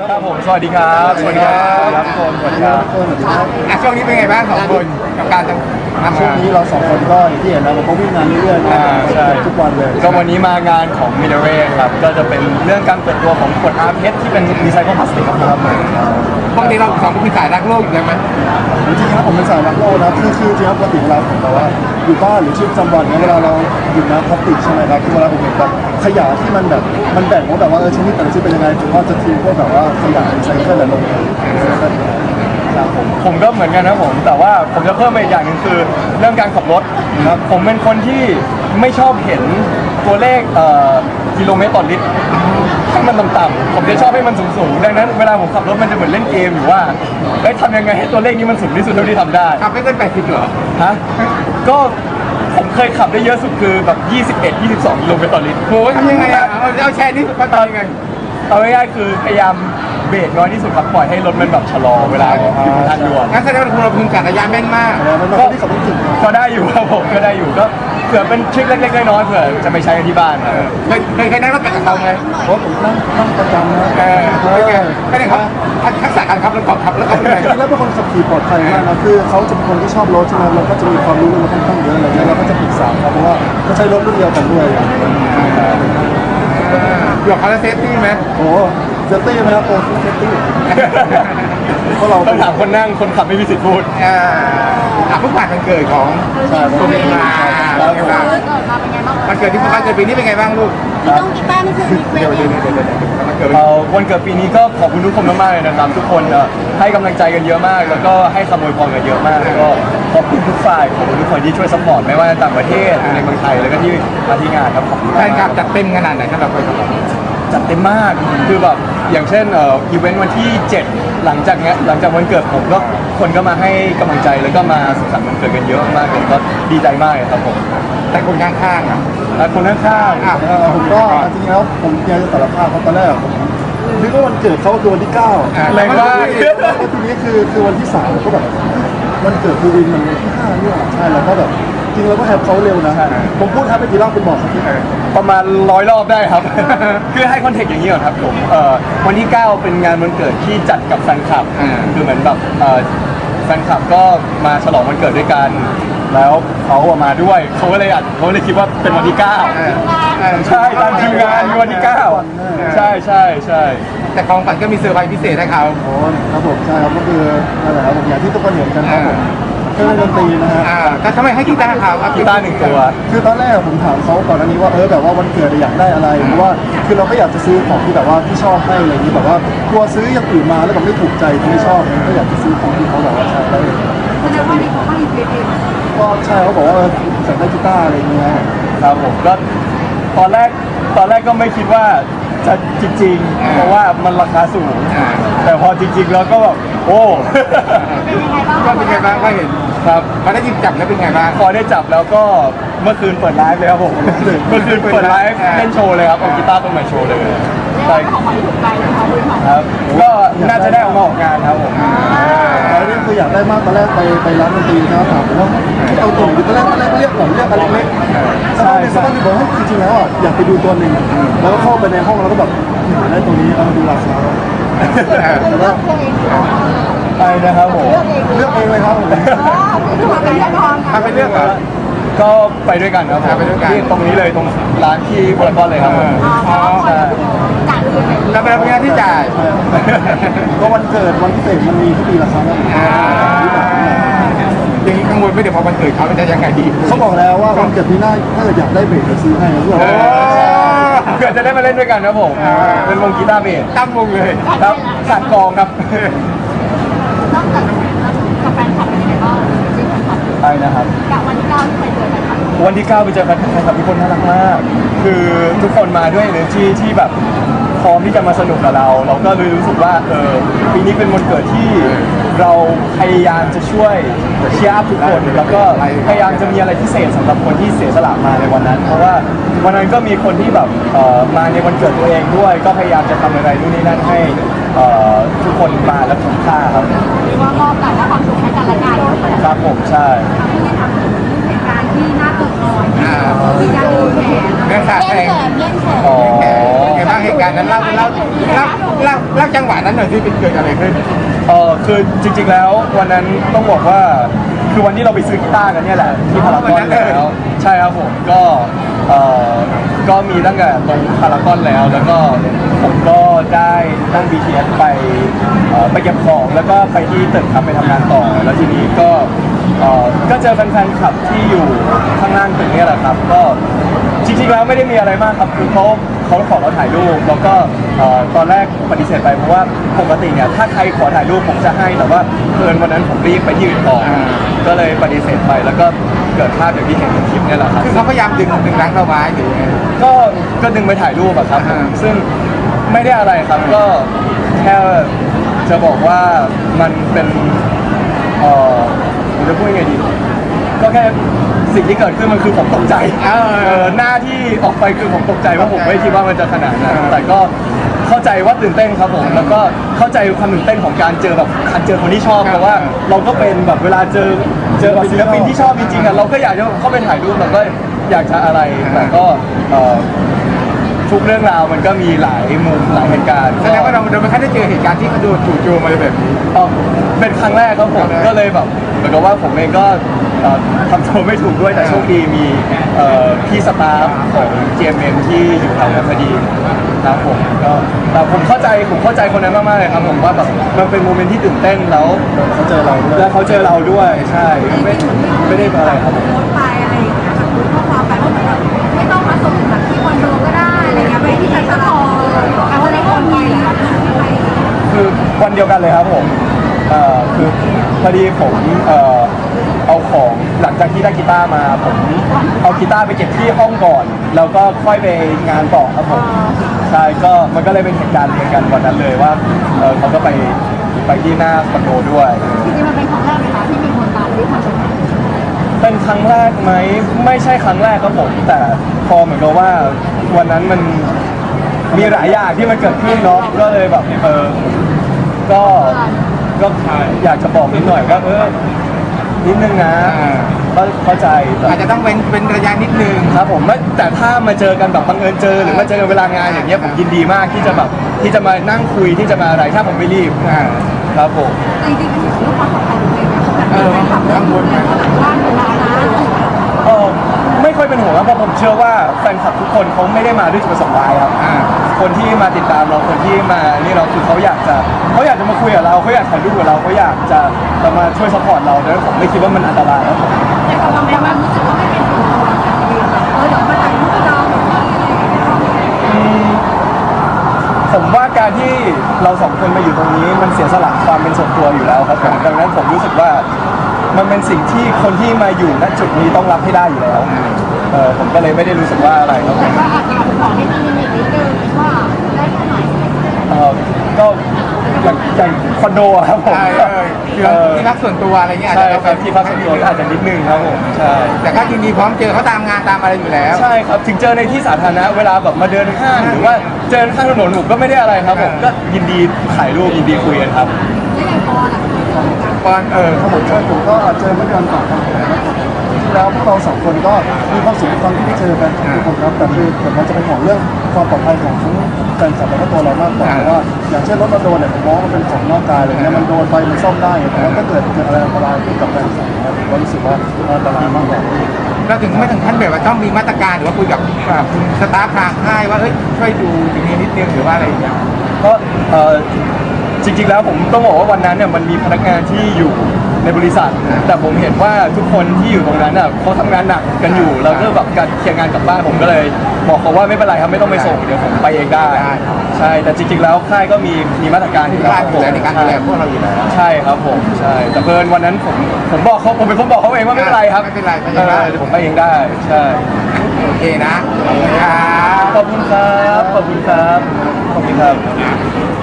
ครับผมสวัสดีครับสวัสดีครับทุกคนสวัสดีครับอะช่วงนี้เป็นไงบ้างสองคนกับการทำทำช่วงางนนี้เราสองคนก็อย่างที่เห็นแล้วเราก็วิ่งงานเรื่อยๆนะอ่าใช่ ทุกวันเลยก็วันนี้มางานของมิเดเรครับก็จะเป็นเรื่องการเปิดตัวของขวดอาร์เพชที่เป็นรีไซเคิลพลาสติกครับผม ปกติเราสองคนเป็นสายรักโลกอยู่แล้วไหมจริงๆแล้วผมเป็นสายรักโลกนะคือคือจริงๆแล้วปกติเวลาผมแบบว่าอยู่บ้านหรือชีวิตประจำวันเนี่ยเวลาเราหยิบน้ำพลาสติกใช่ไหมครับคือเวลาผมเห็นแบบขยะที่มันแบบมันแบ่งว่าแบบว่าเออชนิดแต่ละชนิดเป็นยังไงผมก็จะทิ้งพวกแบบว่าขยะรีไซเคิลลงไปครับผม ผมก็เหมือนกันนะผม แต่ว่าผมจะเพิ่มไปอีกอย่างหนึ่งคือ เรื่องการขับรถครับผมเป็นคนที่ไม่ชอบเห็นตัวเลขเอ่อ กิโลเมตรต่อลิตรให้มันต่ำๆผมจะชอบให้มันสูงๆดังนั้นเวลาผมขับรถมันจะเหมือนเล่นเกมอยู่ว่าเอ้ยทำยังไงให้ตัวเลขนี้มันสูงที่สุดเท่าที่ทำได้ขับไม่เกินแปดสิบเหรอฮะก็ผมเคยขับได้เยอะสุดคือแบบ21 22กิโลเมตรต่อลิตรโหทำยังไงอะเอาเอาแชร์นี่มันทำยังไงเอาง่ายๆคือพยายามเบรกน้อยที่สุดครับปล่อยให้รถมันแบบชะลอเวลาอยู่บนทางด่วนงั้นแสดงว่าเราพึงกัดระยะแม่นมากแล้วมันเป็นคนที่ขับรถเก่งนะก็ได้อยู่ครับผมก็ได้อยู่ก็เผื่อเป็นทริคเล็กๆน้อยๆเผื่อจะไปใช้กันที่บ้านครับเคยเคยเคยนั่งรถกับเขาไหมเพราะผมนั่งนั่งประจำนะเออเป็นไงเป็นไงครับทักษะการขับรถขับแล้วก็เป็นไงจริงๆแล้วเป็นคนขับขี่ปลอดภัยมากนะคือเขาจะเป็นคนที่ชอบรถใช่ไหมเราก็จะมีความรู้เรื่องรถค่อนข้างเยอะอะไรเงี้ยเราก็จะปรึกษาเขาเพราะว่าเขาใช้รถรุ่นเดียวกันด้วยหยอกเขาแล้วเซฟตี้ไหมโอ้เซฟตี้ไหมครับโอ้เซฟตี้ เพราะเราต้องถามคนนั่งคนขับไม่มีสิทธิ์พูด อ่าอะเพิ่งผ่านวันเกิดของใช่ตัวเองมาครับเป็นไงบ้างเกิดมาเป็นไงบ้างวันเกิดที่พ่อเกิดปีนี้เป็นไงบ้างลูกมีน้องกีตาร์นี่คือมีเฟรเดี๋ยวนเดี๋ยวเนี่ยเดี๋ยวเดี๋ยวเดี๋ยววันเกิดเอ่อวันเกิดปีนี้ก็ขอบคุณทุกคนมากๆเลยนะครับ ทุกคนเอ่อให้กำลังใจกันเยอะมาก แล้วก็ให้คำอวยพรกันเยอะมากแล้วก็ขอบคุณทุกฝ่ายขอบคุณทุกคนที่ช่วยสปอร์ตไม่ว่าในต่างประเทศในเมืองไทยแล้วก็ที่มาที่งานครับขอบคุณแฟมากนคลับจัดเต็มขนาดไหนสำหรับแฟนคลับ จัดเต็มมาก คือแบบอย่างเช่นเอ่ออีเวนต์วันที่ 7 หลังจากเนี้ยหลังจากวันเกิดผมก็คนก็มาให้กำลังใจแล้วก็มาสุขสันต์วันเกิดกันเยอะมากเลยก็ดีใจมากเลยครับผมแต่คนข้างๆอะและคนข้างๆอะเอ่อผมก็จริงๆแล้วผมอยากจะสารภาพเขาตอนแรกผมนึกว่าวันเกิดเขาคือวันที่เก้าอะแรงมากแล้วทีนี้คือคือวันที่สามก็แบบวันเกิดคือวินมันวันที่ห้าเนี่ยใช่แล้วก็แบบ จริงๆเราก็แฮปเขาเร็วนะผมพูดแฮปไปกี่รอบคุณบอกครับพี่ประมาณร้อยรอบได้ครับ คือให้คอนเทกต์อย่างนี้ก่อนครับผมเอ่อวันที่ 9 เป็นงานวันเกิดที่จัดกับแฟนคลับอ่าคือเหมือนแบบเอ่อแฟนคลับก็มาฉลองวันเกิดด้วยกัน แล้วเขาอะมาด้วย เขาก็เลยอัดเขาเลยคิดว่าเป็นวันที่เออ9เออใช่ตามคิวงานมีวันที่ 9 ใช่ใช่ใช่แต่ของฝันก็มีเซอร์ไพรส์พิเศษให้เขาโอ้ครับผมใช่ครับก็คือนั่นแหละครับผมอย่างที่ทุกคนเห็นกันครับผม เครื่องเล่นดนตรีนะฮะอ่าแต่ทำไมให้กีตาร์เขาครับกีตาร์หนึ่งตัว คือตอนแรกผมถามเขาก่อนอันนี้ว่าเออแบบว่าวันเกิดอยากได้อะไรเพราะว่าคือเราก็อยากจะซื้อของที่แบบว่าที่ชอบให้อะไรอย่างนี้แบบว่ากลัวซื้ออย่างอื่นมาแล้วแบบไม่ถูกใจไม่ชอบก็อยากจะซื้อของที่เขาแบบว่าใช้ได้แสดงว่านี่เขาก็รีเฟรชเองก็ใช่เขาบอกว่าเอออยากได้กีตาร์อะไรอย่างเงี้ยครับผมก็ตอนแรกตอนแรกก็ไม่คิดว่าจะจริงๆเพราะว่ามันราคาสูงอ่าแต่พอจริงๆแล้วก็แบบโอ้เป็นยังไงบ้างก็เป็นไงบ้างก็เห็น ครับพอได้ยินจับแล้วเป็นไงบ้าง พอได้จับแล้วก็เมื่อคืนเปิดไลฟ์เลยครับผมเมื่อคืนเปิดไลฟ์เล่นโชว์เลยครับเอากีตาร์ตัวใหม่โชว์เลยเรียกใช่ว่าของขวัญที่ถูกใจเลยนะคะคุณค่ะครับ ก็น่าจะได้ออกมาออกงานครับผมแล้วนี่คืออยากได้มากตอนแรกไปไปร้านดนตรีนะครับถามผมว่าเอาตัวอยู่ตอนแรกตอนแรกก็เรียกก่อนเรียกอะไรเล็กๆใช่ใช่ก็บอกให้จริงๆแล้วอะอยากไปดูตัวหนึ่งแล้วก็เข้าไปในห้องแล้วก็แบบอยากได้ตัวนี้แล้วมาดูราคาแล้วก็ เลือกเองเหรอไปนะครับผม เลือกเองเหรอเลือกเองเลยครับผมอ๋อคือมาเป็นแน่นอนถ้าไปเลือกเหรอ ก็ไปด้วยกันครับผมอ่าไปด้วยกัน ที่ตรงนี้เลยตรงร้านที่บอลบอลเลยครับผม อ๋อใช่จ่ายเงินไหนแล้วเป็นงานที่จ่ายก็วันเกิดวันพิเศษมันมีทุกปีละครั้งนะอ่าอย่างนี้กังวลไหม่เดี๋ยวพอวันเกิดเขาจะยังไงดีเขาบอกแล้วว่าวันเกิดปีหน้าถ้าเกิดอยากได้เบรกจะซื้อให้แล้วก็โอ้เพื่อจะได้มาเล่นด้วยกันครับผม อ่า เป็นวงกีตาร์เบสตั้งวงเลย ครับสักกองครับ นอกจากกับแฟนคลับเป็นยังไงบ้างจริงๆค่ะ ไปนะครับ กับวันที่เก้าที่ไปเจอแฟนคลับวันที่ 9 ไปเจอแฟนคลับทุกคนน่ารักมาก คือทุกคนมาด้วย energy ที่แบบพร้อมที่จะมาสนุกกับเรา เราก็เลยรู้สึกว่าเออปีนี้เป็นวันเกิดที่เราพยายามจะช่วยเชียร์อัพทุกคน แล้วก็พยายามจะมีอะไรพิเศษสำหรับคนที่เสียสละมาในวันนั้น เพราะว่าวันนั้นก็มีคนที่แบบเอ่อมาในวันเกิดตัวเองด้วย ก็พยายามจะทำอะไรนู่นนี่นั่นให้เอ่อทุกคนมาและคุ้มค่าครับ หรือว่ามอบแต่ละคว ผมใช่ที่ได้ทำถึงเหตุการณ์ที่น่าตื่นเต้นอ่ายันแขนเรื่องขาดเล่แรงนแขนเล่นแขนอ๋อเป็นไงบ้างเหตุการณ์นั้นเล่าเล่าเล่าเล่าเล่าจังหวะนั้นหน่อยที่เป็นเกิดอะไรขึ้น เออคือจริง ๆแล้ววันนั้นต้องบอกว่าคือวันที่เราไปซื้อกีตาร์กันเนี่ยแหละที่พารากอนแล้วใช่ครับผมก็เออก็มีตั้งแต่ตรงพารากอนแล้ว แล้วก็ผมก็ได้นั่ง BTS ไปเอ่อไปเก็บของแล้วก็ไปที่ตึกครับไปทำงานต่อ แล้วทีนี้ก็ เอ่อก็เจอแฟนๆคลับที่อยู่ข้างล่างตึกเนี่ยแหละครับ ก็จริงๆแล้วไม่ได้มีอะไรมากครับคือเขาเขาขอเราถ่ายรูปแล้วก็เอ่อตอนแรกปฏิเสธไปเพราะว่าปกติเนี่ยถ้าใครขอถ่ายรูปผมจะให้แต่ว่าเพื่อนวันนั้นผมรีบไปที่อื่นต่ออาก็เลยปฏิเสธไปแล้วก็เกิดภาพอย่างที่เห็นในคลิปเนี่ยแหละครับ คือเขาพยายามดึงดึงรั้งเราไว้หรือยังไง ก็ก็ดึงไปถ่ายรูปอะครับ อ่า ซึ่งไม่ได้อะไรครับ ก็แค่จะบอกว่ามันเป็นเออ ผมจะพูดยังไงดี ก็แค่สิ่งที่เกิดขึ้นมันคือผมตกใจเออเออหน้าที่ออกไปคือผมตกใจว่าผมตกใจไม่คิดว่ามันจะขนาดนั้นเออแต่ก็เข้าใจว่าตื่นเต้นครับผม แล้วก็เข้าใจความตื่นเต้นของการเจอแบบการเจอคนที่ชอบเพราะว่า เราก็เป็นแบบเวลาเจอเจอแบบศิลปินที่ชอบจริงๆอะเราก็อยากจะเข้าไปถ่ายรูปเราก็อยากจะอะไรแต่ก็เอ่อ ทุกเรื่องราวมันก็มีหลายมุมหลายเหตุการณ์แสดงว่าเราเราไม่ค่อยได้เจอเหตุการณ์ที่เขาโดนจู่โจมอะไรแบบนี้ เอ่อเป็นครั้งแรกครับผมครั้งแรกก็เลยแบบเหมือนกับว่าผมเองก็เอ่อทำตัวไม่ถูกด้วยแต่โชคดีมีเอ่อพี่สตาฟของ GMM ที่อยู่แถวนั้นพอดีครับผมก็แต่ผมเข้าใจผมเข้าใจคนนั้นมากๆเลยครับผมว่าแบบมันเป็นโมเมนต์ที่ตื่นเต้นแล้วเขาเจอเราด้วยแล้วเขาเจอเราด้วยใช่ไม่ไม่ได้อะไรครับผมโพสต์ไป อะไรเงี้ยไปที่ชั้นสองแต่ว่าในคนไปแล้วไปคือวันเดียวกันเลยครับผมเอ่อคือพอดีผมเอ่อเอาของหลังจากที่ได้กีตาร์มาผมเอากีตาร์ไปเก็บที่ห้องก่อน แล้วก็ค่อยไปงานต่อครับผมใช่ก็มันก็เลยเป็นเหตุการณ์เดียวกันวันนั้นเลยว่าเอ่อเขาก็ไปไปที่หน้าคอนโดด้วยจริงๆมันเป็นครั้งแรกไหมคะที่มีคนตามที่คอนโด เป็นครั้งแรกไหมไม่ใช่ครั้งแรกครับผมแต่พอเหมือนกับว่าวันนั้นมันมีหลายอย่างที่มันเกิดขึ้นเนาะก็เลยแบบเออก็ก็อยากจะบอกนิดหน่อยว่าเออนิดนึงนะอ่าก็เข้าใจแต่อาจจะต้องเว้นเป็นระยะนิดนึงครับผมไม่แต่ถ้ามาเจอกันแบบบังเอิญเจอ หรือมาเจอกันเวลางานอย่างเงี้ยผมยินดีมากที่จะแบบที่จะมานั่งคุยที่จะมาอะไรถ้าผมไม่รีบอ่าครับผมจริงๆมันอยู่ที่ความปลอดภัยของตัวเองนะแบบเป็นแฟนคลับเรื่องนี้นะบ้านเวลานะ เออไม่ค่อย เป็นห่วงครับเพราะผมเชื่อว่าแฟนคลับทุกคนเขาไม่ได้มาด้วยจุดประสงค์ร้ายครับ อ่า คนที่มาติดตามเราคนที่มานี่เราคือเขาอยากจะเขาอยากจะมาคุยกับเราเขาอยากถ่ายรูปกับเราเขาอยากจะจะมาช่วยซัพพอร์ตเราดังนั้นผมไม่คิดว่ามันอันตรายครับผมแต่บางคนรู้สึกว่าไม่เป็นตัวตนของตัวเองแบบเออเดี๋ยวมาถ่ายรูปกับเราหรือว่าอะไรอย่างเงี้ยอืมผมว่าการที่เราสองคนมาอยู่ตรงนี้มันเสียสละความเป็นส่วนตัวอยู่แล้วครับผมดังนั้นผมรู้สึกว่า มันเป็นสิ่งที่คนที่มาอยู่ณจุดนี้ต้องรับให้ได้อยู่แล้ว เออผมก็เลยไม่ได้รู้สึกว่าอะไรครับผแต่มก็อาจจะบอให้มีลิมิตนิดนึงว่าได้แค่ไหนเออก็อย่างอย่างคอนโดอะครับผมใช่เออคือที่พักส่วนตัวอะไรเงี้ยอาจใช่จะต้อรับที่พักส่วนตัวก็อาจจะนิดนึงครับผมใช่ แต่ก็ยินดีพร้อมเจอเขาตามงานตามอะไรอยู่แล้ว ใช่ครับถึงเจอในที่สาธารณะเวลาแบบมาเดินห้างหรือว่าเจอข้างถนนผมก็ไม่ได้อะไรครับผมก็ยินดีถ่ายรูปยินดีคุยกันครับ แล้วอย่างพอล่ะ ปอนเออ ครับผมใช่ผมก็เจอเมื่อเดือนก่อนครับ แล้วพวกเราสองคนก็มีความสุขทุกครั้งที่ได้เจอกันทุกคนครับแต่คือผมมันจะเป็นห่วงเรื่องความปลอดภัยของทั้งแฟนคลับแล้วก็ตัวเรามากกว่าเพราะว่า อย่างเช่นรถเราโดนเนี่ยผมมองว่ามันเป็นของนอกกายอะไรเงี้ยมันโดนไปมันซ่อมได้แต่ว่าถ้าเกิดเกิดอะไรอันตรายขึ้นกับแฟนคลับเนี่ยผมก็รู้สึกว่าอันตรายมากกว่าเราถึงไม่ถึงขั้นแบบว่าต้องมีมาตรการหรือว่าคุยกับอ่าคุณสตาฟทางค่ายว่าเอ้ยช่วยดูตรงนี้นิดนึงหรือว่าอะไรอย่างเงี้ยก็เออจริงๆแล้วผมต้องบอกว่าวันนั้นเนี่ยมันมีพนักงานที่อยู่ ในบริษัท แต่ผมเห็นว่าทุกคนที่อยู่ตรงนั้นน่ะเขาทำงานหนักกันอยู่แล้วก็แบบการเคลียร์งานกลับบ้านผมก็เลย บอกเขาว่าไม่เป็นไรครับไม่ต้องไปส่งเดี๋ยวผมไปเองได้ ได้ใช่แต่จริงๆแล้วค่ายก็มีมีมาตรการอยู่แล้วค่ายดูแลในการดูแลพวกเราอยู่แล้ว ใช่ครับผมใช่แต่เพิ่นวันนั้นผมผมบอกเขาผมเป็นคนบอกเขาเองว่าไม่เป็นไรครับไม่เป็นไรไม่เอเป็นไรอเดี๋ยวผมไปเองได้ใช่โอเคนะขอบคุณครับ ขอบคุณครับขอบคุณครับขอบคุณครับ